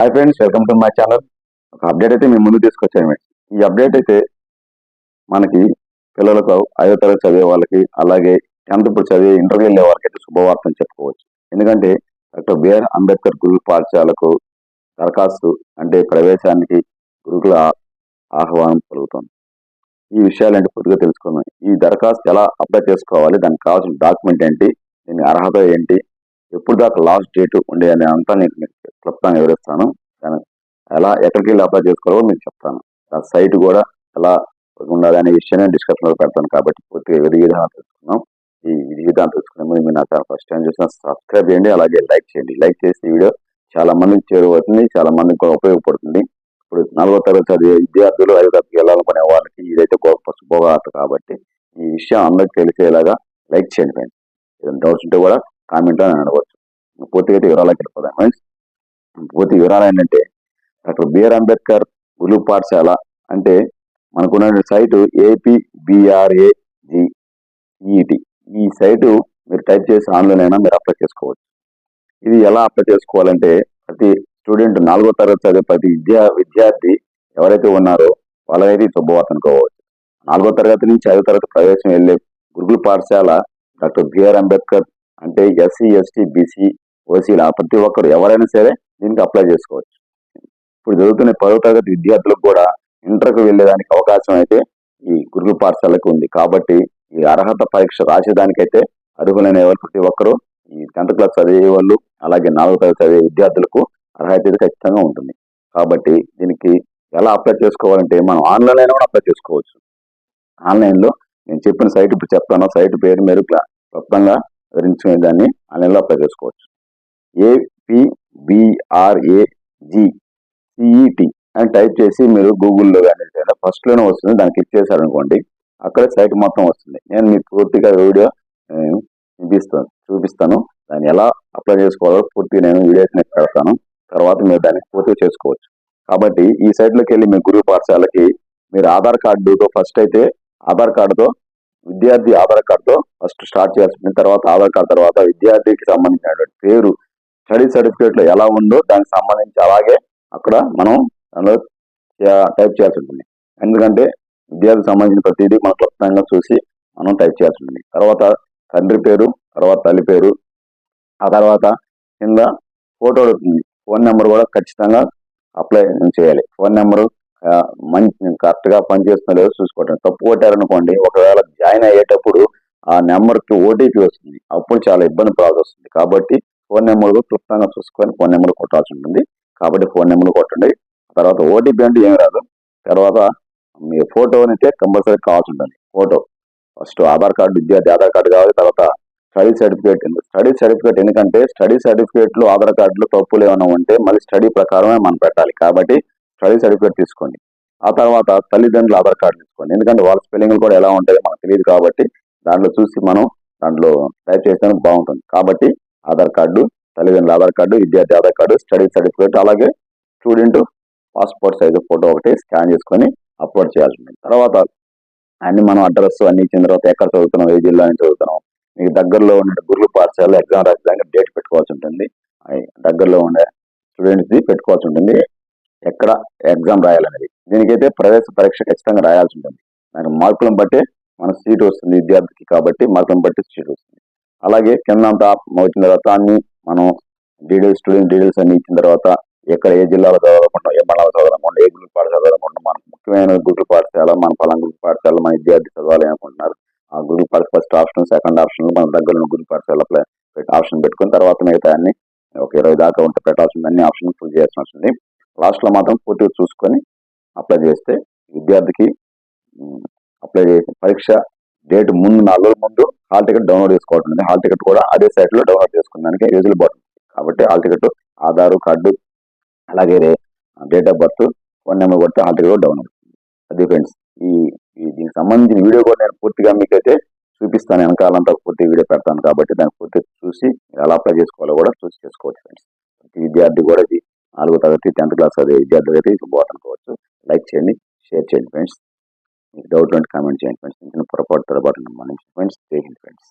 Hi friends welcome to my channel ఒక update అయితే మేము ముందు తీసుకొచ్చాము ఫ్రెండ్స్ ఈ అప్డేట్ అయితే మనకి పిల్లలకు ఐదో తరగతి చదివే వాళ్ళకి అలాగే టెన్త్ ఇప్పుడు చదివే ఇంటర్వ్యూ వెళ్ళే వాళ్ళకి అయితే శుభవార్త చెప్పుకోవచ్చు. ఎందుకంటే డాక్టర్ బిఆర్ అంబేద్కర్ గురుకుల పాఠశాలకు దరఖాస్తు అంటే ప్రవేశానికి గురుకుల ఆహ్వానం కలుగుతుంది ఈ విషయాలు ఏంటి పూర్తిగా తెలుసుకుందాం. ఈ దరఖాస్తు ఎలా అప్లై చేసుకోవాలి దానికి కావాల్సిన డాక్యుమెంట్ ఏంటి దీని అర్హత ఏంటి ఎప్పుడు దాకా లాస్ట్ డేట్ ఉండే అనే అంతా నేను మీకు క్లుప్తంగా వివరిస్తాను ఎలా ఎక్కడికి వెళ్ళి అప్లై చేసుకోవాలో మీకు చెప్తాను. ఆ సైట్ కూడా ఎలా ఉండాలి అనే విషయాన్ని డిస్కషన్లో పెడతాను కాబట్టి పూర్తిగా విధి విధానం తెలుసుకున్నాం ఈ విధి విధానం తెలుసుకునే ముందు మీరు నా ఫస్ట్ టైం చూసిన సబ్స్క్రైబ్ చేయండి అలాగే లైక్ చేయండి. లైక్ చేసి ఈ వీడియో చాలా మందికి చేరువవుతుంది చాలా మందికి కూడా ఉపయోగపడుతుంది. ఇప్పుడు నాలుగో తరగతి చదివే విద్యార్థులు ఐదో తరగతికి వెళ్ళాలనుకునే వాళ్ళకి ఇదైతే గొప్ప శుభవార్త కాబట్టి ఈ విషయం అందరికి తెలిసేలాగా లైక్ చేయండి ఫ్రెండ్స్ ఏదైనా డౌట్స్ ఉంటే కూడా కామెంట్లో అని అడగవచ్చు పూర్తిగా వివరాలకి వివరాలకు ఫ్రెండ్స్ పూర్తి వివరాలు ఏంటంటే డాక్టర్ బిఆర్ అంబేద్కర్ ఉలు పాఠశాల అంటే మనకున్న సైటు ఏపీ బిఆర్ఏజి ఈటి ఈ సైటు మీరు టైప్ చేసి ఆన్లైన్ అయినా మీరు అప్లై చేసుకోవచ్చు. ఇది ఎలా అప్లై చేసుకోవాలంటే ప్రతి స్టూడెంట్ నాలుగో తరగతి చదివే ప్రతి విద్యా విద్యార్థి ఎవరైతే ఉన్నారో వాళ్ళకైతే ఈ శుభవార్త అనుకోవచ్చు. నాలుగో తరగతి నుంచి ఐదో తరగతి ప్రవేశం వెళ్ళే గురుకుల పాఠశాల డాక్టర్ బిఆర్ అంబేద్కర్ అంటే ఎస్సీ ఎస్టీ బీసీ ఓసీల ప్రతి ఒక్కరు ఎవరైనా సరే దీనికి అప్లై చేసుకోవచ్చు. ఇప్పుడు చదువుతున్న పదో తరగతి విద్యార్థులకు కూడా ఇంటర్కు వెళ్ళేదానికి అవకాశం అయితే ఈ గురుకుల పాఠశాలకు ఉంది. కాబట్టి ఈ అర్హత పరీక్ష రాసేదానికైతే అర్హులైన ఎవరు? ప్రతి ఒక్కరూ ఈ టెన్త్ క్లాస్ చదివే వాళ్ళు అలాగే నాలుగో తరగతి చదివే విద్యార్థులకు అర్హత అయితే ఖచ్చితంగా ఉంటుంది. కాబట్టి దీనికి ఎలా అప్లై చేసుకోవాలంటే మనం ఆన్లైన్ అయినా కూడా అప్లై చేసుకోవచ్చు. ఆన్లైన్లో నేను చెప్పిన సైట్ ఇప్పుడు చెప్తాను. సైట్ పేరు మీరు క్లా- క్లుప్తంగా వివరించుకునే దాన్ని ఆన్లైన్లో అప్లై చేసుకోవచ్చు. ఏపీబీఆర్ఏజీ సిఈటి అని టైప్ చేసి మీరు గూగుల్లో కానీ ఫస్ట్లోనే వస్తుంది. దాన్ని క్లిక్ చేశారనుకోండి అక్కడ సైట్ మొత్తం వస్తుంది. నేను మీకు పూర్తిగా వీడియో ఆ, చూపిస్తాను చూపిస్తాను. దాన్ని ఎలా అప్లై చేసుకోవాలో పూర్తిగా నేను వీడియోస్ నేను పెడతాను. తర్వాత మీరు దాన్ని పూర్తిగా చేసుకోవచ్చు. కాబట్టి ఈ సైట్లోకి వెళ్ళి మీ గురువు పాఠశాలకి మీరు ఆధార్ కార్డుతో ఫస్ట్ అయితే ఆధార్ కార్డుతో విద్యార్థి ఆధార్ కార్డుతో ఫస్ట్ స్టార్ట్ చేయాల్సి ఉంటుంది. తర్వాత ఆధార్ కార్డు తర్వాత విద్యార్థికి సంబంధించినటువంటి పేరు స్టడీ సర్టిఫికేట్లో ఎలా ఉందో దానికి సంబంధించి అలాగే అక్కడ మనం దానిలో టైప్ చేయాల్సి ఉంటుంది. ఎందుకంటే విద్యార్థికి సంబంధించిన ప్రతిదీ మనం క్లుప్తంగా చూసి మనం టైప్ చేయాల్సి ఉంటుంది. తర్వాత తండ్రి పేరు తర్వాత తల్లి పేరు ఆ తర్వాత కింద ఫోటో అడుగుతుంది ఫోన్ నెంబర్ కూడా ఖచ్చితంగా అప్లై చేయాలి. ఫోన్ నెంబరు మంచి కరెక్ట్గా పనిచేస్తుందో లేదో చూసుకోవటం. తప్పు కొట్టారనుకోండి ఒకవేళ జాయిన్ అయ్యేటప్పుడు ఆ నెంబర్కి ఓటీపీ వస్తుంది. అప్పుడు చాలా ఇబ్బంది ప్రాసెస్ వస్తుంది. కాబట్టి ఫోన్ నెంబర్ క్లుప్తంగా చూసుకొని ఫోన్ నెంబర్ కొట్టాల్సి ఉంటుంది. కాబట్టి ఫోన్ నెంబర్ కొట్టండి. తర్వాత ఓటీపీ అంటే ఏమి రాదు. తర్వాత మీ ఫోటో అయితే కంపల్సరీ కావాల్సి ఉంటుంది. ఫోటో. ఫస్ట్ ఆధార్ కార్డు విద్యార్థి ఆధార్ కార్డు కావాలి. తర్వాత స్టడీ సర్టిఫికేట్. స్టడీ సర్టిఫికేట్ ఎందుకంటే స్టడీ సర్టిఫికేట్లు ఆధార్ కార్డులో తప్పులు ఏమైనా ఉంటే మళ్ళీ స్టడీ ప్రకారమే మనం పెట్టాలి. కాబట్టి స్టడీ సర్టిఫికేట్ తీసుకోండి. ఆ తర్వాత తల్లిదండ్రుల ఆధార్ కార్డు తీసుకోండి. ఎందుకంటే వాళ్ళ స్పెల్లింగ్ కూడా ఎలా ఉంటాయో మనకు తెలియదు కాబట్టి దాంట్లో చూసి మనం దాంట్లో టైప్ చేస్తే బాగుంటుంది. కాబట్టి ఆధార్ కార్డు తల్లిదండ్రుల ఆధార్ కార్డు విద్యార్థి ఆధార్ కార్డు స్టడీ సర్టిఫికేట్ అలాగే స్టూడెంట్ పాస్పోర్ట్ సైజు ఫోటో ఒకటి స్కాన్ చేసుకొని అప్లోడ్ చేయాల్సి ఉంటుంది. తర్వాత అన్ని మనం అడ్రస్ అన్ని ఇచ్చిన తర్వాత ఎక్కడ చదువుతున్నాం ఏ జిల్లా నుంచి చదువుతున్నాం మీకు దగ్గరలో ఉన్న గురువు పాఠశాల ఎగ్జామ్ రాసేదానికి డేట్ పెట్టుకోవాల్సి ఉంటుంది. దగ్గరలో ఉండే స్టూడెంట్స్ది పెట్టుకోవాల్సి ఉంటుంది. ఎక్కడ ఎగ్జామ్ రాయాలనేది. దీనికైతే ప్రవేశ పరీక్ష ఖచ్చితంగా రాయాల్సి ఉంటుంది. దానికి మార్కులను బట్టి మన సీట్ వస్తుంది విద్యార్థికి కాబట్టి మార్కులను బట్టి సీట్ వస్తుంది. అలాగే కింద అంతా వచ్చిన తర్వాత అన్ని మనం డీటెయిల్స్ స్టూడెంట్ డీటెయిల్స్ అన్ని ఇచ్చిన తర్వాత ఎక్కడ ఏ జిల్లాలో చదవకుండా ఏ మండలం చదవాలనుకుంటున్నాం ఏ గురువు పాఠశాల చదవాలనుకుంటున్నాం మనకు ముఖ్యమైన గురువు పాఠశాల మన పలానా గురువు పాఠశాల మన విద్యార్థి చదవాలి అనుకుంటున్నారు ఆ గురువు పాఠశాల ఫస్ట్ ఆప్షన్ సెకండ్ ఆప్షన్ మన దగ్గర ఉన్న గురువు పాఠశాల ఆప్షన్ పెట్టుకుని తర్వాత మిగతా అన్ని ఒక ఇరవై దాకా ఉంటే పెట్టాల్సింది అన్ని ఆప్షన్ ఫుల్ చేయాల్సి వస్తుంది లాస్ట్లో మాత్రం పూర్తిగా చూసుకొని అప్లై చేస్తే విద్యార్థికి అప్లై చేసిన పరీక్ష డేట్ ముందు నాలుగు రోజుల ముందు హాల్ టికెట్ డౌన్లోడ్ చేసుకోవటం హాల్ టికెట్ కూడా అదే సైట్లో డౌన్లోడ్ చేసుకున్నానికి యూజువల్ బాగుంటుంది కాబట్టి హాల్ టికెట్ ఆధార్ కార్డు అలాగే date of birth phone number కొడితే హాల్ టికెట్ డౌన్లోడ్ అవుతుంది. అది ఫ్రెండ్స్ ఈ దీనికి సంబంధించిన వీడియో కూడా నేను పూర్తిగా మీకైతే చూపిస్తాను. వెనకాలంతా పూర్తి వీడియో పెడతాను కాబట్టి దాన్ని పూర్తిగా చూసి మీరు ఎలా అప్లై చేసుకోవాలో కూడా చూసి చేసుకోవచ్చు ఫ్రెండ్స్ ప్రతి విద్యార్థి కూడా ఇది నాలుగో తరగతి టెన్త్ క్లాస్ అదే విద్యార్థులు అయితే శుభవార్త అనుకోవచ్చు. లైక్ చేయండి షేర్ చేయండి ఫ్రెండ్స్ మీకు డౌట్ ఉంటే కామెంట్ చేయండి ఫ్రెండ్స్ ఇంకా పొరపాటు పొరపాటు మన ఫ్రెండ్స్ జై హింద్ ఫ్రెండ్స్